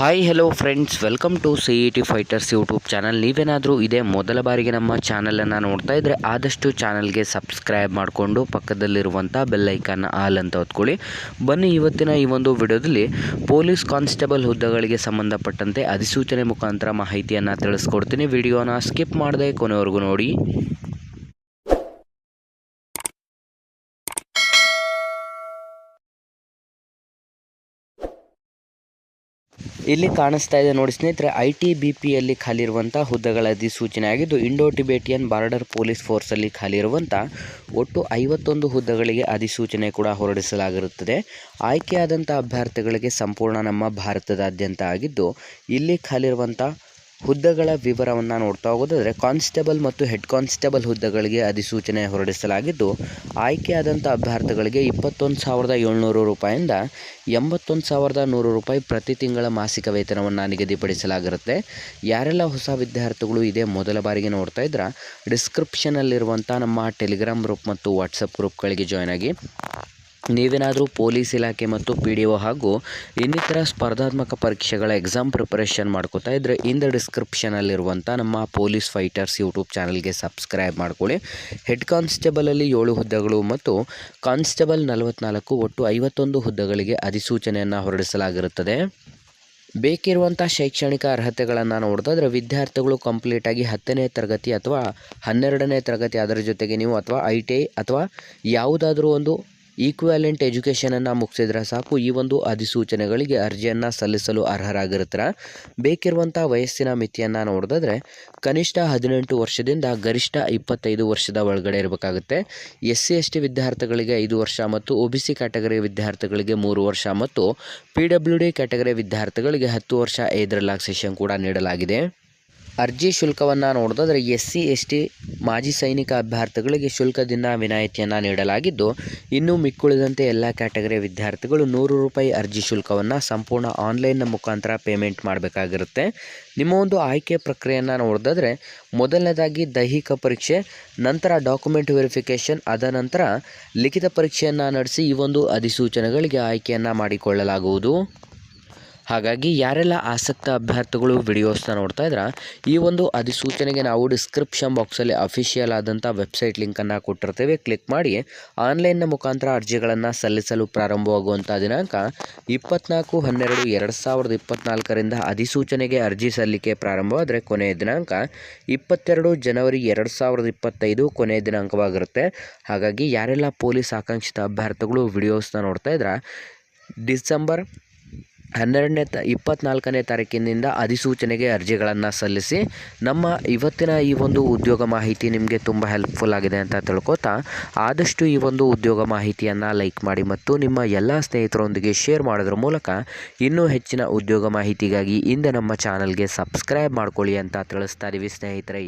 Hi hello friends welcome to C E T fighters YouTube channel ನೀವೇನಾದರೂ ಇದೇ ಮೊದಲ ಬಾರಿಗೆ ನಮ್ಮ ಚಾನಲನ್ನು ನೋಡ್ತಾ ಇದ್ದರೆ ಆದಷ್ಟು ಚಾನಲ್ಗೆ ಸಬ್ಸ್ಕ್ರೈಬ್ ಮಾಡಿಕೊಂಡು ಪಕ್ಕದಲ್ಲಿರುವಂಥ ಬೆಲ್ಲೈಕನ್ ಆಲ್ ಅಂತ ಹೊತ್ಕೊಳ್ಳಿ ಬನ್ನಿ ಇವತ್ತಿನ ಈ ಒಂದು ವಿಡಿಯೋದಲ್ಲಿ ಪೊಲೀಸ್ ಕಾನ್ಸ್ಟೇಬಲ್ ಹುದ್ದೆಗಳಿಗೆ ಸಂಬಂಧಪಟ್ಟಂತೆ ಅಧಿಸೂಚನೆ ಮುಖಾಂತರ ಮಾಹಿತಿಯನ್ನು ತಿಳಿಸ್ಕೊಡ್ತೀನಿ. ವಿಡಿಯೋನ ಸ್ಕಿಪ್ ಮಾಡದೆ ಕೊನೆವರೆಗೂ ನೋಡಿ. ಇಲ್ಲಿ ಕಾಣಿಸ್ತಾ ಇದೆ ನೋಡಿ ಸ್ನೇಹಿತರೆ, ಐ ಟಿ ಬಿ ಪಿಯಲ್ಲಿ ಖಾಲಿ ಇರುವಂಥ ಹುದ್ದೆಗಳ ಅಧಿಸೂಚನೆ ಆಗಿದ್ದು ಇಂಡೋ ಟಿಬೇಟಿಯನ್ ಬಾರ್ಡರ್ ಪೊಲೀಸ್ ಫೋರ್ಸಲ್ಲಿ ಖಾಲಿ ಇರುವಂಥ ಒಟ್ಟು ಐವತ್ತೊಂದು ಹುದ್ದೆಗಳಿಗೆ ಅಧಿಸೂಚನೆ ಕೂಡ ಹೊರಡಿಸಲಾಗಿರುತ್ತದೆ. ಆಯ್ಕೆಯಾದಂಥ ಅಭ್ಯರ್ಥಿಗಳಿಗೆ ಸಂಪೂರ್ಣ ನಮ್ಮ ಭಾರತದಾದ್ಯಂತ ಆಗಿದ್ದು, ಇಲ್ಲಿ ಖಾಲಿ ಇರುವಂಥ ಹುದ್ದೆಗಳ ವಿವರವನ್ನು ನೋಡ್ತಾ ಹೋಗೋದಾದರೆ ಕಾನ್ಸ್ಟೇಬಲ್ ಮತ್ತು ಹೆಡ್ ಕಾನ್ಸ್ಟೇಬಲ್ ಹುದ್ದೆಗಳಿಗೆ ಅಧಿಸೂಚನೆ ಹೊರಡಿಸಲಾಗಿದ್ದು ಆಯ್ಕೆಯಾದಂಥ ಅಭ್ಯರ್ಥಿಗಳಿಗೆ ಇಪ್ಪತ್ತೊಂದು ಸಾವಿರದ ಏಳ್ನೂರು ರೂಪಾಯಿಂದ ಎಂಬತ್ತೊಂದು ಸಾವಿರದ ನೂರು ರೂಪಾಯಿ ಪ್ರತಿ ತಿಂಗಳ ಮಾಸಿಕ ವೇತನವನ್ನು ನಿಗದಿಪಡಿಸಲಾಗಿರುತ್ತೆ. ಯಾರೆಲ್ಲ ಹೊಸ ವಿದ್ಯಾರ್ಥಿಗಳು ಇದೇ ಮೊದಲ ಬಾರಿಗೆ ನೋಡ್ತಾ ಇದ್ರೆ ಡಿಸ್ಕ್ರಿಪ್ಷನಲ್ಲಿರುವಂಥ ನಮ್ಮ ಟೆಲಿಗ್ರಾಮ್ ಗ್ರೂಪ್ ಮತ್ತು ವಾಟ್ಸಪ್ ಗ್ರೂಪ್ಗಳಿಗೆ ಜಾಯ್ನ್ ಆಗಿ. ನೀವೇನಾದರೂ ಪೊಲೀಸ್ ಇಲಾಖೆ ಮತ್ತು ಪಿ ಡಿ ಒ ಹಾಗೂ ಇನ್ನಿತರ ಸ್ಪರ್ಧಾತ್ಮಕ ಪರೀಕ್ಷೆಗಳ ಎಕ್ಸಾಮ್ ಪ್ರಿಪರೇಷನ್ ಮಾಡ್ಕೋತಾ ಇದ್ದರೆ ಇಂದ ಡಿಸ್ಕ್ರಿಪ್ಷನಲ್ಲಿರುವಂಥ ನಮ್ಮ ಪೊಲೀಸ್ ಫೈಟರ್ಸ್ ಯೂಟ್ಯೂಬ್ ಚಾನಲ್ಗೆ ಸಬ್ಸ್ಕ್ರೈಬ್ ಮಾಡ್ಕೊಳ್ಳಿ. ಹೆಡ್ ಕಾನ್ಸ್ಟೇಬಲಲ್ಲಿ ಏಳು ಹುದ್ದೆಗಳು ಮತ್ತು ಕಾನ್ಸ್ಟೇಬಲ್ ನಲವತ್ನಾಲ್ಕು ಒಟ್ಟು ಐವತ್ತೊಂದು ಹುದ್ದೆಗಳಿಗೆ ಅಧಿಸೂಚನೆಯನ್ನು ಹೊರಡಿಸಲಾಗಿರುತ್ತದೆ. ಬೇಕಿರುವಂಥ ಶೈಕ್ಷಣಿಕ ಅರ್ಹತೆಗಳನ್ನು ನೋಡಿದ್ರೆ ವಿದ್ಯಾರ್ಥಿಗಳು ಕಂಪ್ಲೀಟಾಗಿ ಹತ್ತನೇ ತರಗತಿ ಅಥವಾ ಹನ್ನೆರಡನೇ ತರಗತಿ ಅದರ ಜೊತೆಗೆ ನೀವು ಅಥವಾ ಐ ಟಿ ಐ ಅಥವಾ ಯಾವುದಾದ್ರೂ ಒಂದು ಈಕ್ವಾಲೆಂಟ್ ಎಜುಕೇಷನನ್ನು ಮುಗಿಸಿದ್ರೆ ಸಾಕು. ಈ ಒಂದು ಅಧಿಸೂಚನೆಗಳಿಗೆ ಅರ್ಜಿಯನ್ನು ಸಲ್ಲಿಸಲು ಅರ್ಹರಾಗಿರ್ತಾರೆ ಬೇಕಿರುವಂಥ ವಯಸ್ಸಿನ ಮಿತಿಯನ್ನು ನೋಡಿದ್ರೆ ಕನಿಷ್ಠ ಹದಿನೆಂಟು ವರ್ಷದಿಂದ ಗರಿಷ್ಠ ಇಪ್ಪತ್ತೈದು ವರ್ಷದ ಒಳಗಡೆ ಇರಬೇಕಾಗುತ್ತೆ. ಎಸ್ ಸಿ ಎಸ್ ಟಿ ವಿದ್ಯಾರ್ಥಿಗಳಿಗೆ ಐದು ವರ್ಷ ಮತ್ತು ಒ ಬಿ ಸಿ ಕ್ಯಾಟಗರಿ ವಿದ್ಯಾರ್ಥಿಗಳಿಗೆ ಮೂರು ವರ್ಷ ಮತ್ತು ಪಿ ಡಬ್ಲ್ಯೂ ಡಿ ಕ್ಯಾಟಗರಿ ವಿದ್ಯಾರ್ಥಿಗಳಿಗೆ ಹತ್ತು ವರ್ಷ ರಿಲ್ಯಾಕ್ಸೇಷನ್ ಕೂಡ ನೀಡಲಾಗಿದೆ. ಅರ್ಜಿ ಶುಲ್ಕವನ್ನು ನೋಡೋದಾದರೆ ಎಸ್ ಸಿ ಎಸ್ ಟಿ ಮಾಜಿ ಸೈನಿಕ ಅಭ್ಯರ್ಥಿಗಳಿಗೆ ಶುಲ್ಕದಿಂದ ವಿನಾಯಿತಿಯನ್ನು ನೀಡಲಾಗಿದ್ದು, ಇನ್ನು ಮಿಕ್ಕುಳಿದಂತೆ ಎಲ್ಲ ಕ್ಯಾಟಗರಿಯ ವಿದ್ಯಾರ್ಥಿಗಳು ನೂರು ರೂಪಾಯಿ ಅರ್ಜಿ ಶುಲ್ಕವನ್ನು ಸಂಪೂರ್ಣ ಆನ್ಲೈನ್ನ ಮುಖಾಂತರ ಪೇಮೆಂಟ್ ಮಾಡಬೇಕಾಗಿರುತ್ತೆ. ನಿಮ್ಮ ಒಂದು ಆಯ್ಕೆ ಪ್ರಕ್ರಿಯೆಯನ್ನು ನೋಡೋದಾದರೆ, ಮೊದಲನೇದಾಗಿ ದೈಹಿಕ ಪರೀಕ್ಷೆ, ನಂತರ ಡಾಕ್ಯುಮೆಂಟ್ ವೆರಿಫಿಕೇಷನ್, ಅದ ನಂತರ ಲಿಖಿತ ಪರೀಕ್ಷೆಯನ್ನು ನಡೆಸಿ ಈ ಒಂದು ಅಧಿಸೂಚನೆಗಳಿಗೆ ಆಯ್ಕೆಯನ್ನು ಮಾಡಿಕೊಳ್ಳಲಾಗುವುದು. ಹಾಗಾಗಿ ಯಾರೆಲ್ಲ ಆಸಕ್ತ ಅಭ್ಯರ್ಥಿಗಳು ವಿಡಿಯೋಸ್ನ ನೋಡ್ತಾ ಇದ್ರೆ, ಈ ಒಂದು ಅಧಿಸೂಚನೆಗೆ ನಾವು ಡಿಸ್ಕ್ರಿಪ್ಷನ್ ಬಾಕ್ಸಲ್ಲಿ ಅಫಿಷಿಯಲ್ ಆದಂಥ ವೆಬ್ಸೈಟ್ ಲಿಂಕನ್ನು ಕೊಟ್ಟಿರ್ತೇವೆ. ಕ್ಲಿಕ್ ಮಾಡಿ ಆನ್ಲೈನ್ನ ಮುಖಾಂತರ ಅರ್ಜಿಗಳನ್ನು ಸಲ್ಲಿಸಲು ಪ್ರಾರಂಭವಾಗುವಂಥ ದಿನಾಂಕ ಇಪ್ಪತ್ನಾಲ್ಕು ಹನ್ನೆರಡು ಎರಡು ಸಾವಿರದ ಇಪ್ಪತ್ನಾಲ್ಕರಿಂದ ಅಧಿಸೂಚನೆಗೆ ಅರ್ಜಿ ಸಲ್ಲಿಕೆ ಪ್ರಾರಂಭವಾದರೆ ಕೊನೆಯ ದಿನಾಂಕ ಇಪ್ಪತ್ತೆರಡು ಜನವರಿ ಎರಡು ಸಾವಿರದ ಇಪ್ಪತ್ತೈದು ಕೊನೆಯ ದಿನಾಂಕವಾಗಿರುತ್ತೆ. ಹಾಗಾಗಿ ಯಾರೆಲ್ಲ ಪೊಲೀಸ್ ಆಕಾಂಕ್ಷಿತ ಅಭ್ಯರ್ಥಿಗಳು ವಿಡಿಯೋಸ್ನ ನೋಡ್ತಾ ಇದ್ರೆ, ಡಿಸೆಂಬರ್ ಹನ್ನೆರಡನೇ ತ, ಇಪ್ಪತ್ನಾಲ್ಕನೇ ತಾರೀಕಿನಿಂದ ಅಧಿಸೂಚನೆಗೆ ಅರ್ಜಿಗಳನ್ನು ಸಲ್ಲಿಸಿ ನಮ್ಮ ಇವತ್ತಿನ ಈ ಒಂದು ಉದ್ಯೋಗ ಮಾಹಿತಿ ನಿಮಗೆ ತುಂಬ ಹೆಲ್ಪ್ಫುಲ್ ಆಗಿದೆ ಅಂತ ತಿಳ್ಕೊತಾ, ಆದಷ್ಟು ಈ ಒಂದು ಉದ್ಯೋಗ ಮಾಹಿತಿಯನ್ನು ಲೈಕ್ ಮಾಡಿ ಮತ್ತು ನಿಮ್ಮ ಎಲ್ಲ ಸ್ನೇಹಿತರೊಂದಿಗೆ ಶೇರ್ ಮಾಡೋದ್ರ ಮೂಲಕ ಇನ್ನೂ ಹೆಚ್ಚಿನ ಉದ್ಯೋಗ ಮಾಹಿತಿಗಾಗಿ ಇಂದ ನಮ್ಮ ಚಾನಲ್ಗೆ ಸಬ್ಸ್ಕ್ರೈಬ್ ಮಾಡ್ಕೊಳ್ಳಿ ಅಂತ ತಿಳಿಸ್ತಾ ಇದ್ದೀವಿ ಸ್ನೇಹಿತರೆ.